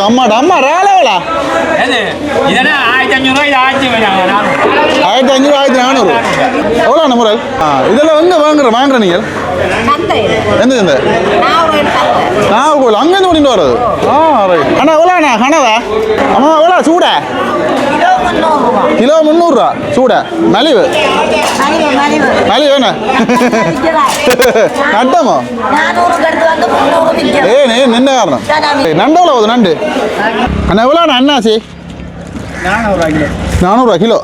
அம்மாடா அம்மா ரேலவலா? ஆயிரத்தி அஞ்சூறு ஆயிரத்தி நானூறு. எவ்வளோ ஆ இதெல்லாம் எங்கே வாங்குற வாங்குற நீங்கள் எந்த சந்தை நாகர்கோவில் அங்கேருந்து ஓடிட்டு வர்றது? ஆ ரைட் அண்ணா எவ்வளோண்ணா கனவா? அம்மா எவ்வளோ சூட? கிலோ முந்நூறுரூவா சூட. மலிவு. மலிவு என்ன? நட்டமோ? ஏ நே நின்ன காரணம். ஏய், நண்டு எவ்வளோ போகுது நண்டு? அண்ணா எவ்வளோண்ணா அண்ணாச்சி நானூறுரூவா கிலோ கிலோ.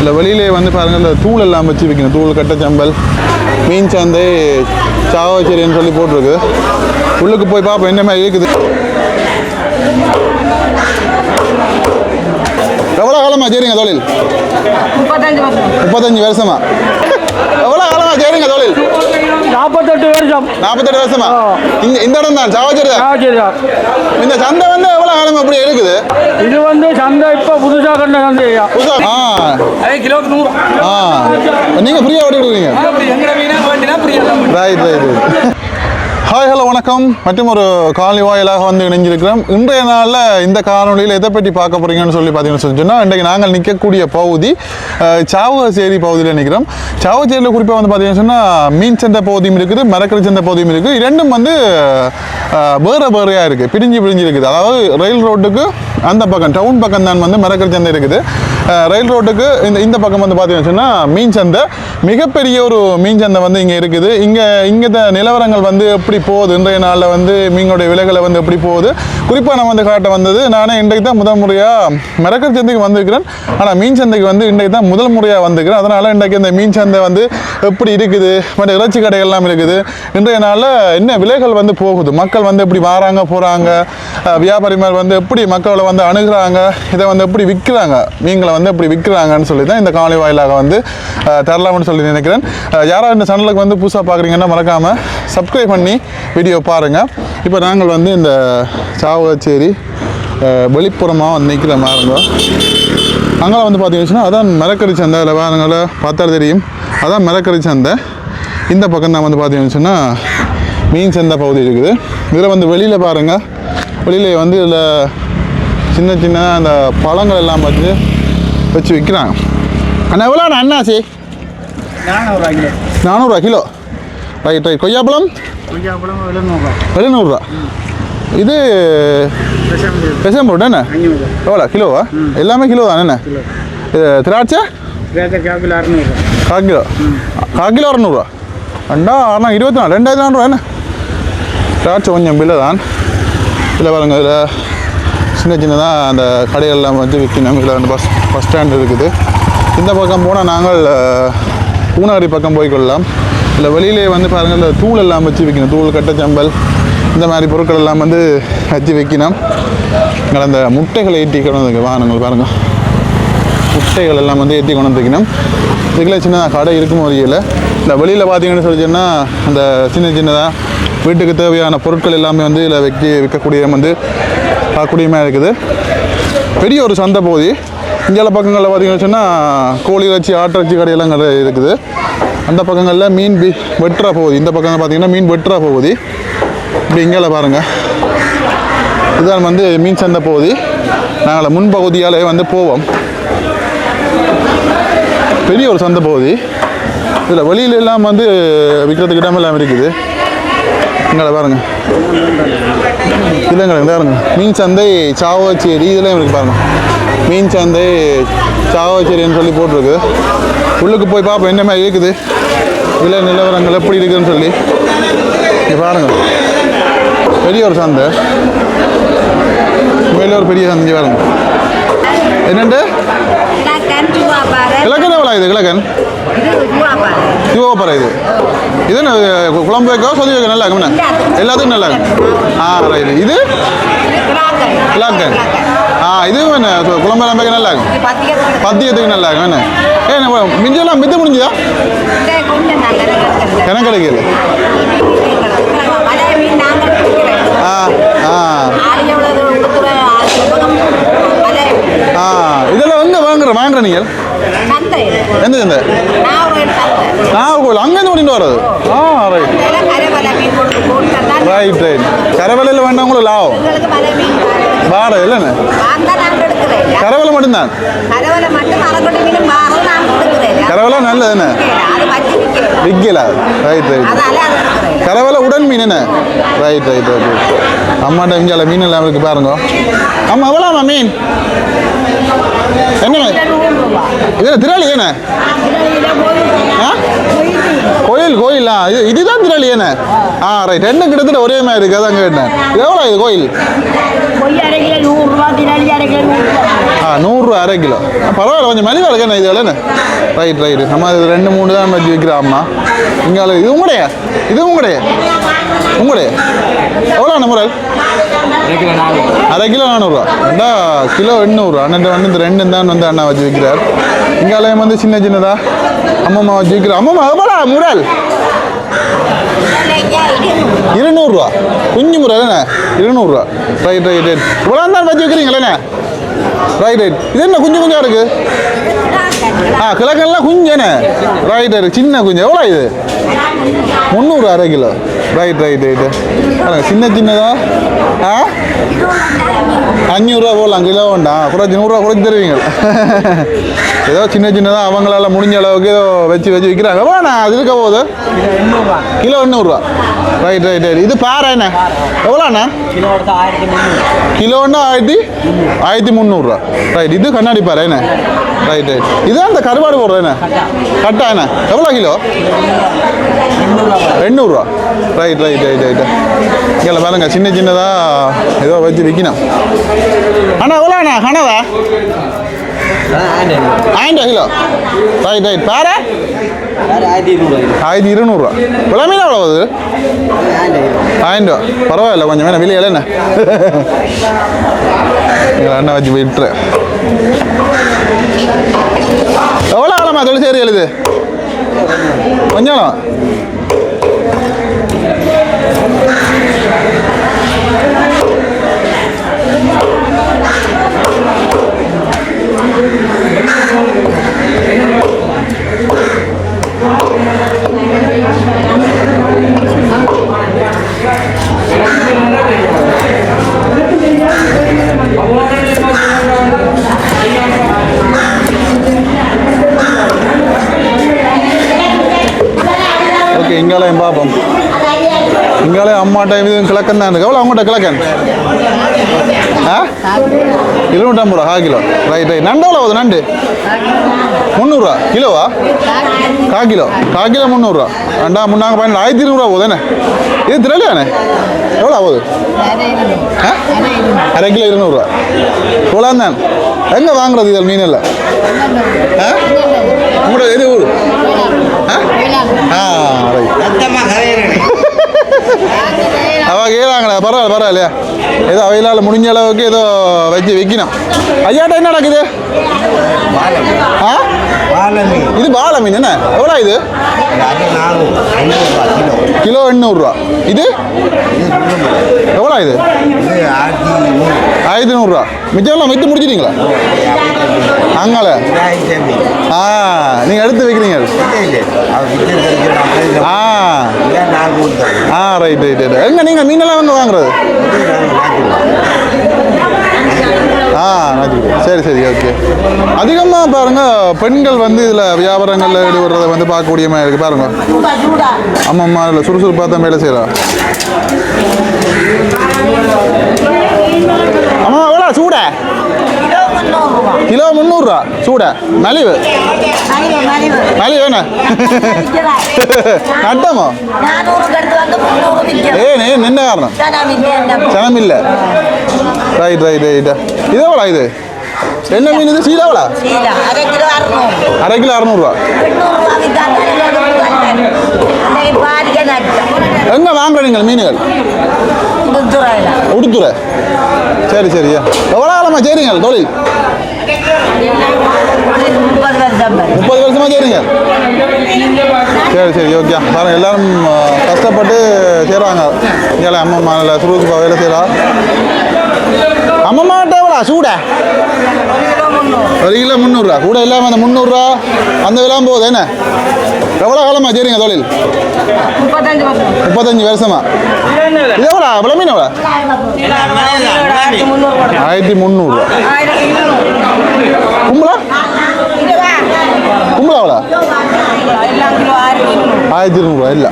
இல்லை வெளியிலே வந்து பாருங்கள் இந்த தூள் எல்லாம் வச்சு விற்கணும் தூள் கட்டச்சம்பல் மீன் சந்தை சாவச்சேரின்னு சொல்லி போட்டிருக்கு. உள்ளுக்கு போய் பார்ப்போம் என்ன மாதிரி இருக்குது. காலமா சரிங்க தொழில்? முப்பத்தஞ்சு வருஷம். முப்பத்தஞ்சு வருஷமா? எவ்வளோ காலமா சரிங்க தொழில்? நாற்பத்தெட்டு வருஷம். நாற்பத்தெட்டு வருஷமா? இந்த இந்த இடம் தான் சாவச்சேரி ஆச்சரியா இந்த சந்தை வந்து எவ்வளோ காலமா அப்படி இருக்குது? இது வந்து சந்தை இப்போ புதுசாக கண்ட சந்தையா புதுசா? ஆ. கிலோக்கு நூறு. ஆ. நீங்கள் ஃப்ரீயாக ஓடி ரைட் ரைட் ஹாய் ஹலோ வணக்கம். மற்றும் ஒரு காலனி வாயிலாக வந்து இணைஞ்சிருக்கிறோம். இன்றைய நாளில் இந்த காணொலியில் எதை பற்றி பார்க்க போகிறீங்கன்னு சொல்லி பார்த்தீங்கன்னு சொல்லி சொன்னால் இன்றைக்கு நாங்கள் நிற்கக்கூடிய பகுதி அஹ், பகுதியில் நிற்கிறோம். சாவகச்சேரியில் குறிப்பாக வந்து பார்த்தீங்கன்னு சொன்னால் மீன் சந்தை பகுதியும் இருக்குது மரக்கறி சந்தை பகுதியும் இருக்குது. இரண்டும் வந்து வேறு வேறையாக இருக்குது பிரிஞ்சு பிரிஞ்சு இருக்குது. அதாவது ரயில் ரோட்டுக்கு அந்த பக்கம் டவுன் பக்கம் தான் வந்து மரக்கறி சந்தை இருக்குது. ரயில் ரோட்டுக்கு இந்த இந்த பக்கம் வந்து பார்த்தீங்கன்னு சொன்னால் மீன் சந்தை. மிகப்பெரிய ஒரு மீன் சந்தை வந்து இங்கே இருக்குது. இங்கே இங்கே நிலவரங்கள் வந்து எப்படி போகுது? இன்றைய நாளில் வந்து மீனுடைய விலைகளை வந்து எப்படி போகுது? குறிப்பாக நான் வந்து காட்ட வந்தது நானே இன்றைக்கு தான் முதல் முறையாக மரக்கறி சந்தைக்கு வந்திருக்கிறேன். ஆனால் மீன் சந்தைக்கு வந்து இன்றைக்கு தான் முதல் முறையாக வந்திருக்கிறேன். அதனால் இன்றைக்கு இந்த மீன் சந்தை வந்து எப்படி இருக்குது? மற்ற இறைச்சி கடைகள்லாம் இருக்குது. இன்றைய நாளில் என்ன விலைகள் வந்து போகுது? மக்கள் மக்கள் வந்து எப்படி வராங்க போகிறாங்க வியாபாரிமார் வந்து எப்படி மக்களை வந்து அணுகிறாங்க இதை வந்து எப்படி விற்கிறாங்க மீன்களை வந்து எப்படி விற்கிறாங்கன்னு சொல்லி தான் இந்த காலை வாயிலாக வந்து தரலாம்னு சொல்லி நினைக்கிறேன். யாராவது இந்த சேனலுக்கு வந்து புதுசாக பார்க்குறீங்கன்னா மறக்காமல் சப்ஸ்கிரைப் பண்ணி வீடியோ பாருங்கள் இப்போ நாங்கள் வந்து இந்த சாவகச்சேரி வெளிப்புறமாக வந்து நிற்கிற மாதிரி இருந்தோம். அங்கே வந்து பார்த்தீங்கன்னா அதான் மரக்கறி சந்தை இல்லை பாருங்கள பார்த்தா தெரியும். அதான் மரக்கறி சந்தை. இந்த பக்கம் தான் வந்து பார்த்தீங்கன்னு சொன்னால் மீன் சந்தை பகுதி இருக்குது. இதில் வந்து வெளியில் பாருங்கள் வெளியில் வந்து இதில் சின்ன சின்ன அந்த பழங்கள் எல்லாம் வச்சு வச்சு விற்கிறாங்க அண்ணா எவ்வளோ அண்ணாச்சி நானூறுரூவா கிலோ. நானூறுரூவா கிலோ. Right right. கொய்யாப்பழம்? கொய்யாப்பழம் எழுநூறுவா. எழுநூறுரூவா இது பெசம்பூர். என்ன எவ்வளோ? கிலோவா? எல்லாமே கிலோ தானே என்ன இது திராட்சை? கால் கிலோ கால் கிலோ. அறநூறுவா? ரெண்டா அறநூறு இருபத்தி நாலு. ரெண்டாயிரத்தி நானூறுவா என்ன திராட்சை கொஞ்சம் பில்லை தான். இதில் பாருங்க இதில் சின்ன சின்னதாக அந்த கடைகள்லாம் வந்து விற்கணும் இதில் வந்து பஸ் பஸ் ஸ்டாண்ட் இருக்குது. இந்த பக்கம் போனால் நாங்கள் பூனகரி பூனாரி பக்கம் போய்க்கொள்ளலாம் இல்லை வெளியிலே வந்து பாருங்கள் இந்த தூள் எல்லாம் வச்சு விற்கணும். தூள் கட்டச்சம்பல் இந்த மாதிரி பொருட்கள் எல்லாம் வந்து வச்சு விற்கணும். இங்கே அந்த முட்டைகளை ஏற்றி கொண்டு வந்து வாகனங்கள் பாருங்கள் முட்டைகள் எல்லாம் வந்து ஏற்றி கொண்டு வந்துக்கணும் இதுக்குள்ள சின்ன கடை இருக்கும் வகையில் இந்த வெளியில் பார்த்தீங்கன்னு சொல்லிச்சுன்னா அந்த சின்ன சின்னதாக வீட்டுக்கு தேவையான பொருட்கள் எல்லாமே வந்து இதில் வைக்க விற்கக்கூடிய வந்து பார்க்கக்கூடியமாக இருக்குது. பெரிய ஒரு சந்தை பகுதி. இந்தியாவில் பக்கங்களில் பார்த்தீங்கன்னு சொன்னால் கோழி இறைச்சி ஆட்டிறைச்சி கடையெல்லாம் கடை இருக்குது. அந்த பக்கங்களில் மீன் பி வெட்டுறா பகுதி. இந்த பக்கம் பார்த்தீங்கன்னா மீன் வெட்டுறா பகுதி. இப்படி இங்கே பாருங்கள் இதுதான் வந்து மீன் சந்தை பகுதி. நாங்கள் முன்பகுதியாலே வந்து போவோம். பெரிய ஒரு சந்தை பகுதி. இதில் வெளியில வந்து விற்கிறதுக்கு இடம் எல்லாம் இருக்குது. இங்கே பாருங்க. இல்லைங்க இந்த பாருங்க. மீன் சந்தை சாவச்சேரி இதெல்லாம் இருக்கு பாருங்கள் மீன் சந்தை சாவச்சேரின்னு சொல்லி போட்டிருக்கு. உள்ளுக்கு போய் பார்ப்போம் என்ன மாதிரி இருக்குது. விலை நிலவரங்கள் எப்படி இருக்குதுன்னு சொல்லி. இங்கே பாருங்கள் பெரிய ஒரு சந்தை. மேலே ஒரு பெரிய சந்தை பாருங்கள் என்னண்டு கிழக்கன் ரூபா இது கிழக்கன்? இது இது. இது என்ன குழம்பு வைக்கோ சொதி வைக்க நல்லா இருக்கும் எல்லாத்துக்கும் நல்லா இருக்கும். ஆ ரைட் இது? இது கிழக்கன். ஆ இது என்ன குழம்பு எல்லாம் வைக்க நல்லா இருக்கும்? பத்தியத்துக்கு நல்லா இருக்கும் என்ன? ஏ நம்ம மிஞ்செல்லாம் மித்து முடிஞ்சுதா? கொஞ்சம் எனக்கு கிடைக்கல. ஆ ஆ. ஆ இதெல்லாம் எங்கே வாங்குற வாங்குற நீங்கள் எந்த சந்தை? நாகூர் சந்தை. நாகர்கோவில் அங்கேருந்து ஓடிட்டு வர்றது? ஆ ரைட் ரைட் ரைட் கரவலையில் வேண்டாம் உங்களுக்கு லாபம். வார இல்லைண்ணே கரவலை மட்டும்தான்? கரவலை நல்லதுண்ணே விற்கல. ரைட் ரைட் கரவலை உடன் மீன் என்ன? ரைட் ரைட் ரைட் அம்மாட்ட இங்கே மீன் எல்லாம் இருக்கு பாருங்க. அம்மா எவ்வளோம்மா மீன்? என்ன மீன்? இது திராளி என்ன? ஆ? கோயில் கோயிலா? இது இதுதான் திராளி என்ன? ஆ ரைட் ரெண்டு கிட்டத்தட்ட ஒரே மாதிரி இருக்கு. அதான் கேட்டேன். எவ்வளோ இது கோயில்? நூறுரூவா அரை கிலோ ஆ நூறுரூவா அரை கிலோ. பரவாயில்ல கொஞ்சம் மலிவாக இருக்கு இது எவ்வளோண்ணே ரைட் ரைட் நம்ம இது ரெண்டு மூணு தான் வச்சு விற்கிறோம் அம்மா இங்கே இது உங்களுடைய? இது உங்களுடைய? உங்களுடைய? எவ்வளோ முரல் அரை கிலோ நானூறுரூவா ரெண்டா கிலோ எண்ணூறுரூவா அண்ணன் வந்து இந்த ரெண்டு தான் வந்து அண்ணா வச்சு விற்கிறார் இங்காலயம் வந்து சின்ன சின்னதா. அம்மம்மா வச்சு விற்கிறார் அம்மம்மா எவ்வளோ முரல் இருநூறுவா. குஞ்சு முறை தானே? இருநூறுவா. ரைட் ரைட் ரைட் இவ்வளோ தான் வச்சு வைக்கிறீங்களே ரைட் ரைட் இது என்ன குஞ்சு குஞ்சாக இருக்கு? ஆ கிழக்கெல்லாம் குஞ்சேண்ணே ரைட் ரைட் சின்ன குஞ்சு. எவ்வளோ இது? முந்நூறு அரை கிலோ. ரைட் ரைட் ரைட்டு பாருங்க சின்ன சின்னதா? ஆ? அஞ்சூறுரூவா போடலாம் கிலோ வேண்டாம். குறைச்சி நூறுரூவா குறைச்சி தருவீங்க. ஏதோ சின்ன சின்னதாக அவங்களால முடிஞ்ச அளவுக்கு ஏதோ வச்சு வச்சு விற்கிறாங்க எவ்வளோண்ணா அது இருக்க போகுது? கிலோ எண்ணூறுரூவா ரைட் ரைட் ரைட் இது பாறை என்ன? எவ்வளோண்ணா கிலோன்னா ஆயிரத்தி ஆயிரத்தி முந்நூறுரூவா ரைட் இது கண்ணாடி பாறை என்ன? ரைட் ரைட் இதுதான் அந்த கருவாடு போடுற என்ன? கட்டா என்ன? எவ்வளோ கிலோ? எண்ணூறுரூவா ரைட் ரைட் ரைட் ரைட் இங்கே பாருங்க சின்ன சின்னதாக ஏதோ வச்சு விற்கணும் அண்ணா எவ்வளோண்ணா கனவா? ஆயிரம் கிலோ. ரைட் ரைட் பாரு? ஆயிரத்தி இருநூறுவா. விலை மீன் எவ்வளோ அது ஆயிரம் ரூபா பரவாயில்ல கொஞ்சம் வேணா விலையில என்ன அண்ணா. அண்ணன் வச்சு விட்டுறேன் எவ்வளோ ஆழமா தொழில் சேரி எழுது? கொஞ்சம் ஓகே மாட்டேன் அம்மாட்ட கிழக்கன் தான் இருக்கு. எவ்வளோ அவங்கள்ட்ட கிழக்கன்? ஆ? இருநூற்றம்பது ரூபா கா கிலோ. ரைட் ரைட் நண்டு எவ்வளோ ஆகுது நண்டு? முந்நூறுரூவா கிலோவா? கா கிலோ. கா கிலோ முந்நூறுரூவா ரெண்டா முன்னாங்க பதினெட்டு ஆயிரத்தி இருநூறுவா போகுது என்ன? இது திரளியாண்ணே எவ்வளோ ஆகுது? ஆ? அரை கிலோ இருநூறுவா. இவ்வளோ தான் எங்கே வாங்குறது இதில் மீன் இல்லை ஆ? உங்களோட எது ஊர்? ஆ? ஆ ரைட் அவ கேட்குறாங்களே பரவாயில்ல பரவாயில்லையா? ஏதோ அவையிலால் முடிஞ்ச அளவுக்கு ஏதோ வச்சு வைக்கணும். ஐயாட்ட என்ன நடக்குது? ஆ? இது பாலை மீன் என்ன? எவ்வளோ இது? கிலோ எண்ணூறுரூவா. இது? எவ்வளோ இது? ஆயிரத்தி நூறுரூவா. மிச்சம்லாம் விற்று முடிச்சிட்டீங்களா? அங்கால. ஆ நீங்கள் எடுத்து வைக்கிறீங்க. ஆ. ஆ ரைட் ரைட் ரைட் எங்கே நீங்கள் மீனெல்லாம் வந்து வாங்குறது? ஆ சரி சரி ஓகே அதிகமாக பாருங்கள் பெண்கள் வந்து இதில் வியாபாரங்களில் ஈடுபடுறத வந்து பார்க்கக்கூடிய மாதிரி இருக்குது பாருங்கள் ஆமாம் ஆமாம் இல்லை சுறுசுறுப்பாக தான் வேலை செய்கிறா ஆமாம் எவ்வளோ கிலோ முந்நூறுரூவா சூட. மலிவு. மலிவு என்ன? நட்டமோ ஏன் ஏன் என்ன காரணம்? சனம் இல்லை ரைட் ரைட் ரைட் இது எவ்வளோ இது? என்ன மீன் இது? அறுநூறு. அரை கிலோ அறநூறுவா எண்ணூறுரூவா பாரிக்க எங்கே வாங்குறீங்க மீன்கள்? புதுத்துறையில் உடுத்துறை. சரி சரியா எவ்வளோ காலமாக செய்றீங்க தொழில்? முப்பது வருஷம் வரை. முப்பது வருஷமா செய்றீங்க? சரி சரி ஓகே. பாருங்க எல்லாரும் கஷ்டப்பட்டு செய்கிறாங்க இங்கே அம்மம்மா இல்லை சுறுசுறுப்பாக வேலை செய்கிறா அம்மம்மாட்ட எவ்வளோ சூட? ஒரு கிலோ முந்நூறுரூவா. கூட இல்லாமல் அந்த முந்நூறுரூவா அந்த விலாம் போகுது என்ன? எவ்வளோ காலமாக செய்றீங்க தொழில்? முப்பத்தஞ்சு வருஷம். இது எவ்வளோ? எவ்வளோ மீன் எவ்வளோ? ஆயிரத்தி முந்நூறுரூவா கும்பலா? கும்பலா எவ்வளோ? ஆயிரத்தி இருநூறுவா இல்லை.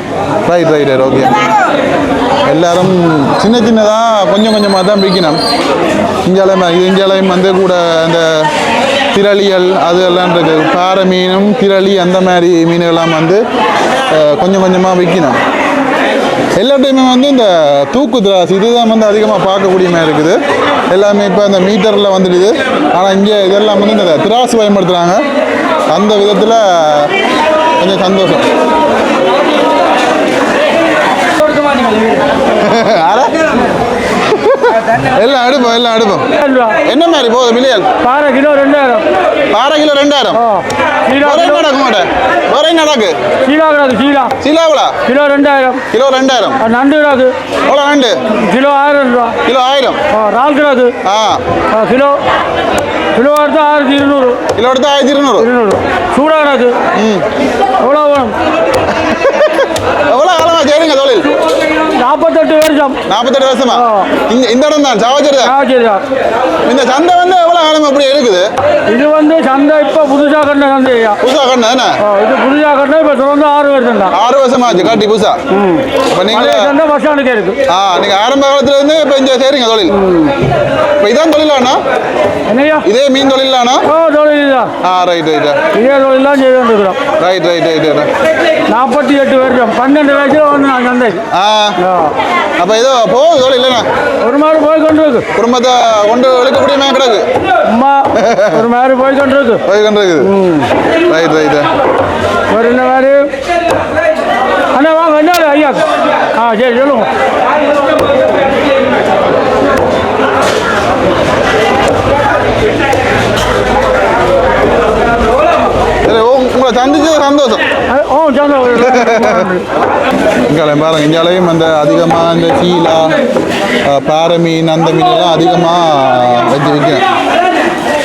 ரைட் ரைட் ரைட் ஓகே எல்லாரும் சின்ன சின்னதாக கொஞ்சம் கொஞ்சமாக தான் விற்கணும். இந்தியாவில் இது இந்தியாலையும் வந்து கூட அந்த திரளியல் அது எல்லாம் இருக்குது. பாறை மீனும் திரளி அந்த மாதிரி மீன்கள்லாம் வந்து கொஞ்சம் கொஞ்சமாக விற்கணும். எல்லாத்தையுமே வந்து இந்த தூக்கு திராசு இதுதான் வந்து அதிகமாக பார்க்கக்கூடிய மாதிரி இருக்குது. எல்லாமே இப்போ இந்த மீட்டரில் வந்துடுது. ஆனால் இங்கே இதெல்லாம் வந்து இந்த திராசு பயன்படுத்துகிறாங்க அந்த விதத்தில் கொஞ்சம் சந்தோஷம். எல்லாம் எடுப்போம் எல்லாம் எடுப்போம் என்ன மாதிரி போகுது மில்லியல் பாறை கிலோ ரெண்டாயிரம். பாறை கிலோ ரெண்டாயிரம். நடக்க மாட்டேன் ஒரே நடக்கு சீலா கிடாது சீலா. சீலாவளா கிலோ ரெண்டாயிரம். கிலோ ரெண்டாயிரம். நண்டு கிடாது எவ்வளோ ரெண்டு கிலோ ஆயிரம் ரூபா. கிலோ ஆயிரம். இறால் கிடாது ஆ. கிலோ கிலோ எடுத்து ஆயிரத்தி இருநூறு. கிலோ எடுத்து ஆயிரத்தி இருநூறு. இருநூறு. சூடாக கிடாது ம். எவ்வளோ வேணும்? எவ்வளோ காலமா செய்றீங்க தொழில்? நாற்பத்தெட்டு வருஷம். நாற்பத்தெட்டு வருஷமா? இந்த இந்த இடம் தான் சாவச்சேரி தான் ஆ சரியா இந்த சந்தை வந்து எவ்வளோ காலமா அப்படி இருக்குது? இது வந்து சந்தை இப்போ புதுசாக கட்டின சந்தை ஐயா. புதுசா கண்ணு தானே இது புதுசாக கட்டின இப்போ தொடர்ந்து ஆறு வருஷம் தான் ஆறு வருஷமா ஆச்சு காட்டி புதுசா? இப்போ பழைய நீங்க சந்தை பஸ் ஸ்டாண்டுக்கே இருக்கு. ஆ நீங்க ஆரம்ப காலத்துல இருந்து இப்போ இங்க செய்றீங்க தொழில். இப்போ இதான் தொழிலாண்ணா என்னையா இதே மீன் தொழிலாண்ணா ஓ தொழில் ஆ ரைட் ரைட் இதே தொழில் தான் செய்து கொண்டிருக்கிறோம் ரைட் ரைட் ரைட் நாற்பத்தி எட்டு வருஷம் பன்னெண்டு வயசுல வந்து நான் சந்தைக்கு ஆ. அப்போ ஏதோ போகுது தொழில் இல்லைண்ணா. ஒரு மாதிரி போய் கொண்டிருக்கு. குடும்பத்தை கொண்டு இழுக்கக்கூடிய மேன் கிடக்கு. அம்மா ஒரு மாதிரி போய் போய் கொண்டு இருக்குது ரைட் ரைட்டு ஒரு இந்த மாதிரி. அண்ணா வாங்க என்ன ஐயா. ஆ சரி சொல்லுங்க. உங்களை சந்திச்சது சந்தோஷம் இங்கே பாருங்க இந்தியாலையும் அந்த அதிகமாக இந்த சீலா பாறை மீன் அந்த மீனெல்லாம் அதிகமாக வச்சு விற்கிறேன்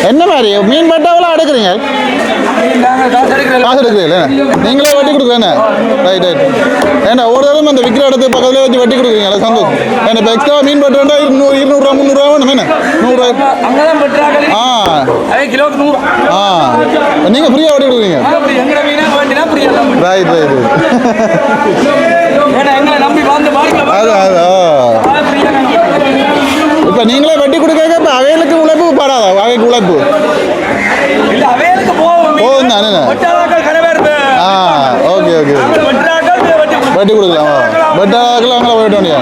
என்ன மாதிரி மீன் பட்டாவெல்லாம் எடுக்கிறீங்க காசு எடுக்கிறீங்களே? நீங்களே வட்டி கொடுக்குறேண்ணே ரைட் ரைட் ஏன்னா ஒரு தடவை அந்த விற்கிற இடத்துக்கு பக்கத்தில் வச்சு வட்டி கொடுக்குறீங்களா சந்தோஷம் ஏன்னா இப்போ எக்ஸ்ட்ரா மீன் பட்டு இருநூறு இருநூறுவா முந்நூறுவா வேணும் என்ன? நூறுரூவா. ஆ. ஆ. நீங்கள் ஃப்ரீயாக வட்டி கொடுக்குறீங்க? ரைட் ரைட் ஏன்னா எங்களை நம்பி வந்து வாழ்க்கை அது அது இப்போ நீங்களே வட்டி கொடுக்க இப்போ அவைகளுக்கு உழைப்பு படாதா அவைக்கு உழைப்பு. போகும் தானே? ஆ ஓகே ஓகே. வெட்டி கொடுக்கலாமா வெட்டாக்கில் அங்கே போயிட்டு வேண்டியா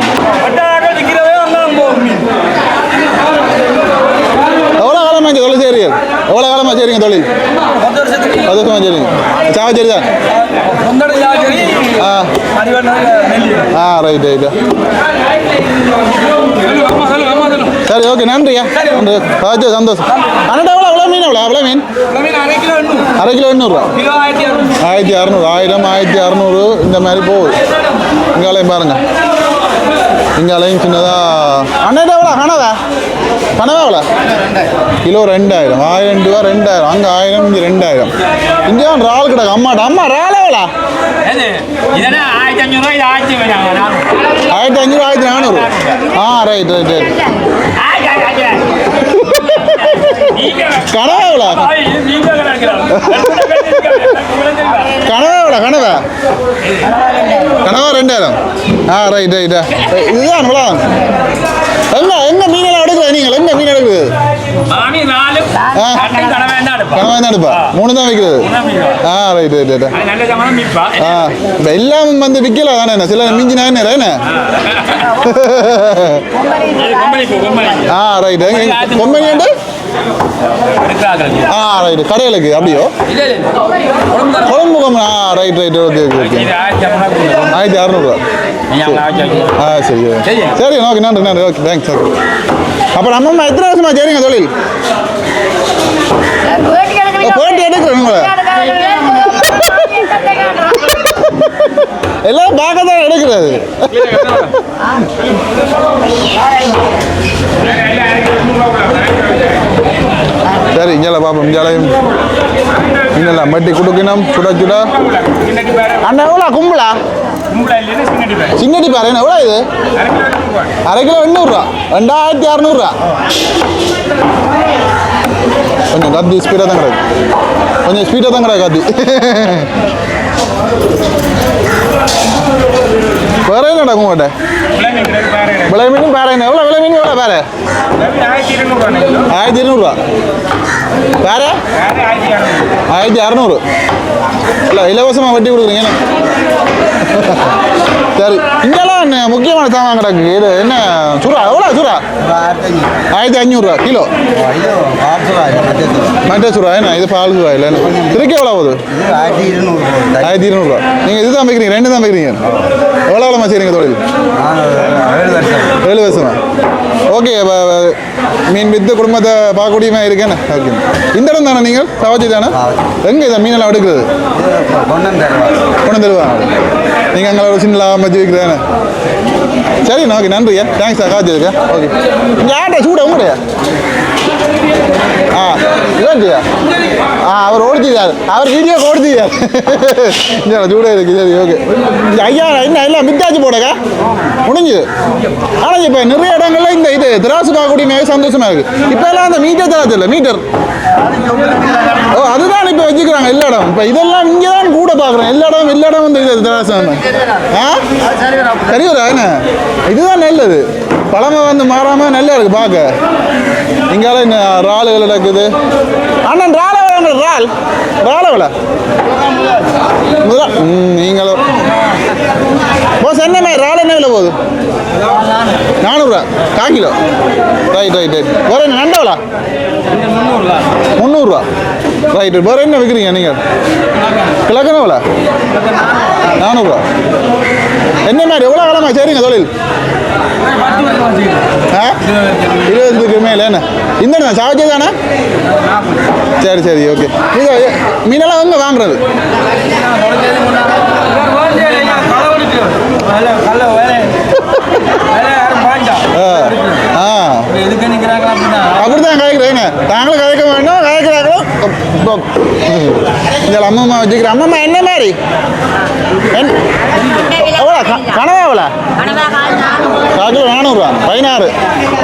எவ்வளோ காலமாக இங்கே தொழில் செய்றீங்க? எவ்வளோ காலமாக செய்றீங்க தொழில்? பத்து வருஷமாக செய்றீங்க. சாவச்சேரி தான் சொந்தட ஜாகரி ஆ ஆ ரைட் ரைட்டு சரி ஓகே. நன்றியா நன்றி பார்த்து சந்தோஷம். அண்ணா எவ்வளோ எவ்வளோ மீன் அரை கிலோ எண்ணூறுரூவா ஆயிரத்தி அறநூறு ஆயிரம் ஆயிரத்தி அறநூறு இந்த மாதிரி போகுது இங்காலையும் பாருங்க இங்காலையும் சின்னதாக அண்ணன் எவ்வளோ கனவா கனவா எவ்வளோ கிலோ ரெண்டாயிரம் ஆயிரம் ரூபா ரெண்டாயிரம் அங்கே ஆயிரம் இங்கே ரெண்டாயிரம் இங்கே இறால் கிடக்கு அம்மாட்ட அம்மா இறால் எவ்வளோ ஆயிரத்தி அஞ்சூறு ஆயிரத்தி நானூறு ஆ ரைட் ரைட் ரைட் ஆயிரத்தி நீங்க கனவா? கனவா ரெண்டாயிரம். ஆ ரைட் ரைட்டா இதுதான் இவ்வளோ எங்க எங்க மீனெல்லாம் எடுக்குது நீங்கள்? எங்க மீன் எடுக்குது? தான் தான் மூணு தான் வைக்கிறது தான். ஆ ரைட் ரைட் ரைட் ஆ எல்லாம் வந்து விற்கல தானே என்ன? சில மிஞ்சினா என்ன என்ன கம்பெனி ஆ ரைட் கம்பெனி ஆ ரைட் கடைகளுக்கு அப்படியோ? இல்ல இல்ல குழந்தை குழம்பு கம்பெனி ஆ right right okay okay okay. ஆயிரத்தி அறநூறுவா? ஆ சரி சரி. ஓகே நன்றி நன்றி. ஓகே தேங்க்ஸ் ஓகே அப்புறம் நம்ம அம்மா எத்தனை வருஷமா சரிங்க தொழில்? போட்டி எடுக்கிறேன் உங்களை? எல்லாம் பார்க்க தான் எடுக்கிறது சரி இங்கே பார்ப்போம் இங்கேயும் இன்னெல்லாம் மட்டி கொடுக்கணும் சுட சுட அண்ணா எவ்வளோ கும்பலா சிங்கடி பேர் சின்னடி பாரு என்ன எவ்வளோ இது அரை கிலோ எண்ணூறுரூவா ரெண்டாயிரத்தி அறநூறுரூவா கொஞ்சம் கத்தி ஸ்பீடாக தான் கிடக்கு கொஞ்சம் ஸ்பீடாக தான் கிடக்கு கத்தி வேற என்ன நடக்கும் உங்கள்கிட்ட விலை மீன் கிலோ பாரு விலை மீன் பேர என்ன எவ்வளோ விலை மீன் எவ்வளோ பேர ஆயிரத்தி இருநூறுவா கிலோ ஆயிரத்தி இருநூறுவா பேர வேறு ஆயிரத்தி இரநூறு ஆயிரத்தி அறநூறு இல்லை இலவசமாக வட்டி கொடுக்குறீங்க என்ன? சரி இங்கெல்லாம் என்ன முக்கியமான சாமான் கிடக்கு? இது என்ன? சுறா எவ்வளோ சுறா? ஆயிரத்தி அஞ்சூறுரூவா கிலோ. மட்டை சுறா என்ன? இது பால் சுறா இல்லை திருக்கி எவ்வளோ ஆகுது ஆயிரத்தி இருநூறுவா நீங்கள் இதுதான் வைக்கிறீங்க ரெண்டு தான் வைக்கிறீங்க? எவ்வளோ எவ்வளோ செய்கிறீங்க தொழில்? ஏழு வருஷமா. ஓகே மீன் வித்து குடும்பத்தை பார்க்கக்கூடியமா இருக்கேன்னு ஓகே. இந்த இடம் தானே நீங்கள்? சவாச்சி தானே? எங்கே இதை மீனெல்லாம் எடுக்கிறது? கொண்டு தருவா நீங்கள் அங்கே ஒரு சின்ன லாபம் வச்சு வைக்கிறேன் சரி ஓகே நன்றியா தேங்க்ஸ் காய்ச்சி இருக்கேன் ஓகே இங்கே ஆட்டை சூட உங்களுடைய ஆ. ஆ அவர் ஓடிச்சிட்டார் அவர் வீடியோ ஓடிச்சிட்டார் இந்த சூட இருக்கு ஓகே. ஐயா என்ன எல்லாம் மித்தாச்சு போடக்கா முடிஞ்சுது. ஆனால் இப்போ நிறைய இடங்கள்ல இந்த இது திராசு பார்க்கக்கூடிய சந்தோஷமா இருக்கு. இப்போ எல்லாம் அந்த மீட்டர் தராது இல்லை மீட்டர். ஓ அதுதான் இப்போ வச்சுக்கிறாங்க எல்லா இடம். இப்போ இதெல்லாம் இங்கே தான் கூட பார்க்குறேன். எல்லா இடம் எல்லா இடம் வந்து இது திராசு ஆ? சரி என்ன? இதுதான் நல்லது. பழமை வந்து மாறாமல் நல்லா இருக்கு பார்க்க இங்கால இந்த இறாலுகள் இருக்குது அண்ணன் இறால விலை இறால்? இறால விலை? முதலா ம், நீங்களும். போஸ் என்ன இறால் என்ன விலை போகுது? நானூறுரூவா கால் கிலோ. Right right right. வேறு என்ன நண்டவலா முந்நூறுரூவா ரைட் வேறு என்ன விற்கிறீங்க நீங்கள் கிழக்குன விலை? நானூறுரூவா என்ன மாதிரி எவ்வளோ காலமாக சரிங்க தொழில்? ஆ? இருபதுக்கு மேலே என்ன? இந்த இடம் சாவச்சி தானே? சரி சரி ஓகே. இது மீனெல்லாம் எங்கே வாங்குறது? ஆ. ஆ. அப்படிதான் கதைக்கிறேன் நாங்களும் கதைக்க வேண்டாம் கதைக்கிறாங்களோ? இந்த அம்மம்மா வச்சுக்கிறேன் அம்மம்மா என்ன மாதிரி? கனவா எவ்வளோ? கால் கால் நானூறுரூவா பதினாறு.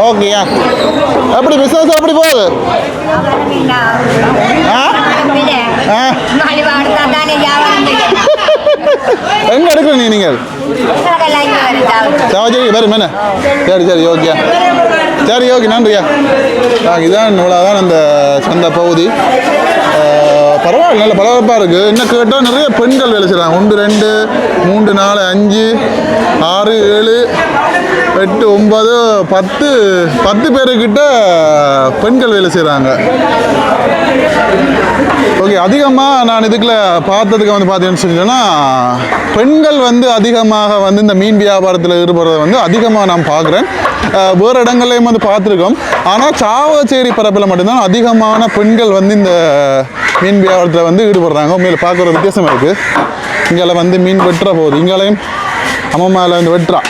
ஓகேயா எப்படி பிஸ்னஸ் எப்படி போகுது? ஆ? ஆ. எங்கே எடுக்கிறீங்க நீ நீங்கள். சரி வரும் என்ன? சரி சரி ஓகே சரி ஓகே நன்றியா இதான் இவ்வளோதான் அந்த சந்தை பகுதி. பரவாயில்ல நல்ல பரபரப்பாக இருக்குது என்ன கேட்டால் நிறைய பெண்கள் வேலை செய்கிறாங்க ஒன்று ரெண்டு மூன்று நாலு அஞ்சு ஆறு ஏழு எட்டு ஒன்பது பத்து பத்து பேருக்கிட்ட பெண்கள் வேலை செய்கிறாங்க ஓகே அதிகமாக நான் இதுக்குள்ள பார்த்ததுக்கு வந்து பார்த்தீங்கன்னு சொன்னீங்கன்னா பெண்கள் வந்து அதிகமாக வந்து இந்த மீன் வியாபாரத்தில் ஈடுபடுறத வந்து அதிகமாக நான் பார்க்குறேன். வேறு இடங்கள்லையும் வந்து பார்த்துருக்கோம். ஆனால் சாவச்சேரி பரப்பில் மட்டும்தான் அதிகமான பெண்கள் வந்து இந்த மீன் வியாபாரத்தில் வந்து ஈடுபடுறாங்க. உண்மையில் பார்க்குற வித்தியாசம் இருக்குது இங்கே வந்து மீன் வெட்டுற போகுது. இங்கேலையும் அம்மம்மாவில் வந்து வெட்டுறா.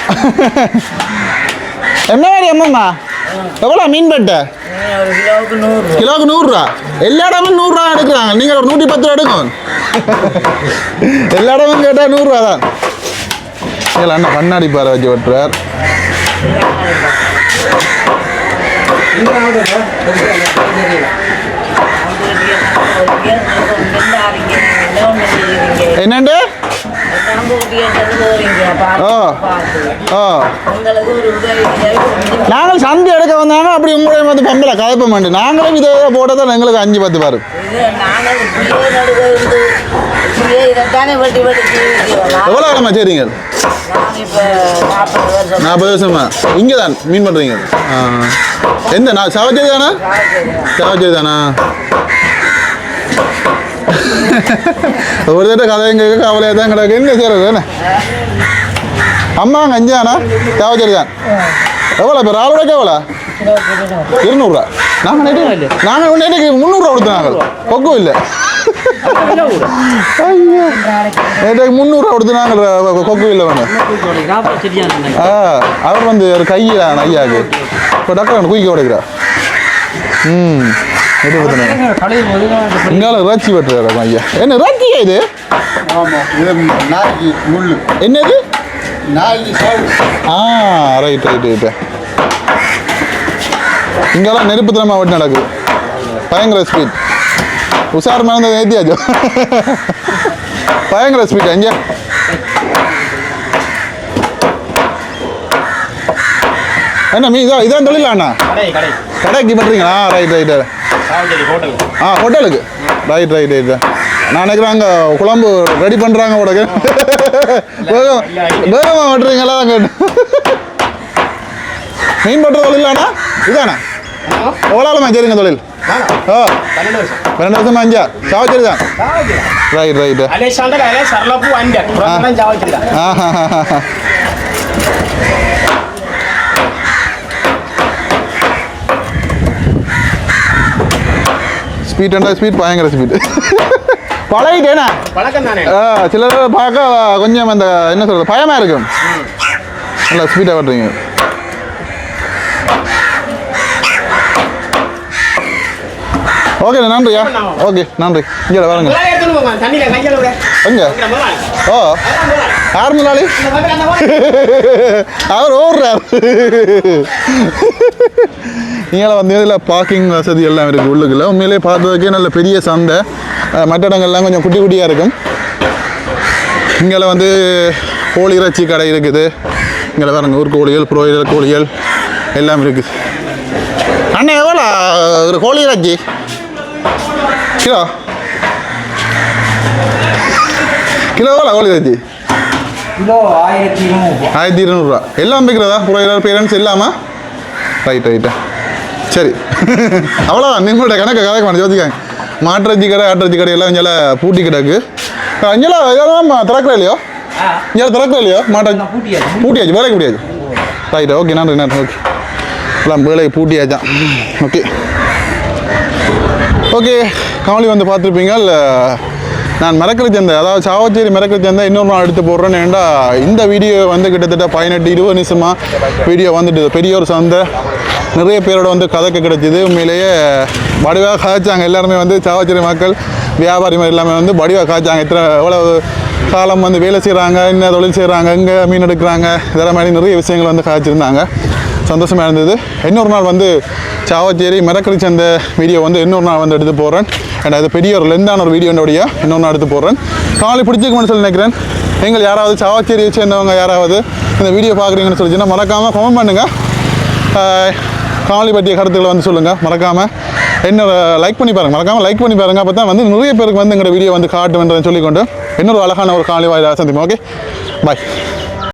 என்ன மாதிரி அம்மம்மா? எவ்வளோ மீன் வெட்ட? கிலோவுக்கு நூறுரூவா. எல்லா இடமும் நூறுரூவா எடுக்கிறாங்க. நீங்கள் ஒரு நூற்றி பத்து ரூபா எடுக்கும் எல்லா இடமும் கேட்டால் நூறுரூவா தான். இதில் அண்ணா கண்ணாடி பாறை வச்சு வெட்டுறார். என்னண்டு? நாங்கள் சந்தை எடுக்க வந்தாங்க அப்படி உங்களையும் வந்து பம்பல கதைப்ப மாட்டேன் நாங்களும் இதை போட்டால் தான் எங்களுக்கு அஞ்சு பத்து பாரு எவ்வளோ கிழமை சரிங்க நாற்பது வருஷமா. இங்கே தான் மீன் பண்ணுறீங்க. எந்த நான் சவச்சேரி தானா. சவச்சேரி தானா? ஒரு தடவை கதை கேட்க கவலையாக தான் கிடக்கு என்ன செய்யறது என்ன அம்மா அங்கே அஞ்சானா சவச்சேரி தான் எவ்வளோ இப்போ ஆளோட எவ்வளோ இருநூறுவா நாங்கள் நேற்று நாங்கள் நேற்றுக்கு முந்நூறுரூவா கொடுத்தோம் நாங்கள் இல்லை ஐயோ நேற்று முந்நூறுரூவா கொடுத்து கொக்கு இல்லை வேணும் ஆ அவர் வந்து ஒரு கையில் ஐயாக்கு இப்போ டாக்டர் குயிக்க உடைக்கிறா ம் எது பார்த்துனா இங்கால இறைச்சி வெட்டுறாரு ஐயா. என்ன இறைச்சியா இது? இது என்னது? ஆ ரைட் ரைட் ரைட்டு இங்கெல்லாம் நெருப்பு திறமை வெட்டி நடக்குது. பயங்கர ஸ்பீட் உஷார் மேலே ஏற்றியாச்சு பயங்கர ஸ்பீட் எங்கே என்ன மீ இதான் இதான் தொழிலா அண்ணா? கடை கடை கடைக்கு பண்ணுறீங்களா ரைட் ஹோட்டல் ஆ ஹோட்டலுக்கு. ரைட் ரைட் ரைட் நான் நினைக்கிறேன் அங்கே குழம்பு ரெடி பண்ணுறாங்க உடக்கு வேகம் வேகமாக வெட்டுறீங்களா? அங்கே. மீன் பட்டுற தொழிலாண்ணா இதாண்ணா எவ்வளோ ஆளுமா சரிங்க தொழில் ஓ பன்னெண்டு வருஷம். அஞ்சா? சாவச்சேரி தான் ரைட் ஆஹா. ஸ்பீட் அண்டா ஸ்பீட் பயங்கர ஸ்பீட் பழகிட்டேனா? சிலர் பார்க்க கொஞ்சம் அந்த என்ன சொல்றது பயமா இருக்கும். நல்லா ஸ்பீடாக ஓட்டுறீங்க. ஓகே நன்றியா ஓகே நன்றி. இங்கே வாருங்க எங்க? ஓ. யார் முதலாளி. அவர் ஓடுறார். நீங்களும் வந்து இதில் பார்க்கிங் வசதி எல்லாம் இருக்குது உள்ளுக்குள்ள. உண்மையிலே பார்த்ததுக்கே நல்ல பெரிய சந்தை. அஹ் மற்ற இடங்கள்லாம் கொஞ்சம் குட்டி குட்டியாக இருக்கும். இங்கே வந்து கோழி இறைச்சி கடை இருக்குது. இங்கே பாருங்க ஊர் கோழிகள் புரோயிலர் கோழிகள் எல்லாம் இருக்குது அண்ணன் எவ்வளோ? ஒரு கோழி இறைச்சி. கிலோ. கிலோ எவ்வளோ கோழி இறைச்சி? கிலோ ஆயிரத்தி இருநூறு. ஆயிரத்தி இருநூறுவா எல்லாம் விற்கிறதா புரோயிலர் பேரண்ட்ஸ் இல்லாமா? ரைட் ரைட்டு சரி. அவ்வளோதான் நீங்களோட கணக்கு கணக்கு பண்ண ஜோதிக்காங்க மாட்டிறச்சி கடை ஆட்டிறச்சி கடை எல்லாம் இங்கே பூட்டி கிடக்கு. இங்கெல்லாம் இதெல்லாம் திறக்கிற இல்லையோ? இங்கே திறக்கிற இல்லையோ? மாட்ட பூட்டியாச்சு. வேலைக்கு பூட்டியாச்சு. ரைட் ஓகே நன்றி நன்றி ஓகே எல்லாம் வேலைக்கு பூட்டியாச்சான் ஓகே ஓகே காவலி வந்து பார்த்துருப்பீங்க. நான் மிரக்கல் சந்தை அதாவது சாவச்சேரி மிரக்கல் சந்தை இன்னொரு நாள் எடுத்து போடுறேன்னு ஏன்டா இந்த வீடியோ வந்து கிட்டத்தட்ட பதினெட்டு இருபது நிமிஷமாக வீடியோ வந்துட்டு பெரிய ஒரு சந்தை. நிறைய பேரோட வந்து கதைக்க கிடைச்சிது. உண்மையிலேயே வடிவாக காய்ச்சாங்க. எல்லாருமே வந்து சாவச்சேரி மக்கள் வியாபாரி மாதிரி எல்லாமே வந்து வடிவாக காய்ச்சாங்க. இத்தனை எவ்வளோ காலம் வந்து வேலை செய்கிறாங்க என்ன தொழில் செய்கிறாங்க எங்கே மீன் எடுக்கிறாங்க இதெல்லாம் மாதிரி நிறைய விஷயங்கள் வந்து காய்ச்சிருந்தாங்க. சந்தோஷமாக இருந்தது. இன்னொரு நாள் வந்து சாவச்சேரி மிரக்கரி சந்த வீடியோ வந்து இன்னொரு நாள் வந்து எடுத்து போடுறேன். அண்ட் அது பெரிய ஒரு லெந்தான ஒரு வீடியோனுடைய இன்னொரு நாள் எடுத்து போடுறேன். காலை பிடிச்சிக்கணும்னு சொல்லி நினைக்கிறேன். நீங்கள் யாராவது சாவச்சேரியை சேர்ந்தவங்க யாராவது இந்த வீடியோ பார்க்குறீங்கன்னு சொல்லிச்சுன்னா மறக்காமல் கமெண்ட் பண்ணுங்கள் காணொலி பற்றிய கருத்துக்களை வந்து சொல்லுங்கள் மறக்காமல் என்ன லைக் பண்ணி பாருங்கள் மறக்காமல் லைக் பண்ணி பாருங்கள் அப்போ தான் வந்து நிறைய பேருக்கு வந்து எங்களோட வீடியோ வந்து காட்டுவேன்றதை சொல்லிக்கொண்டு இன்னொரு அழகான ஒரு காணொலி வாயிலாக சந்திப்போம். Okay bye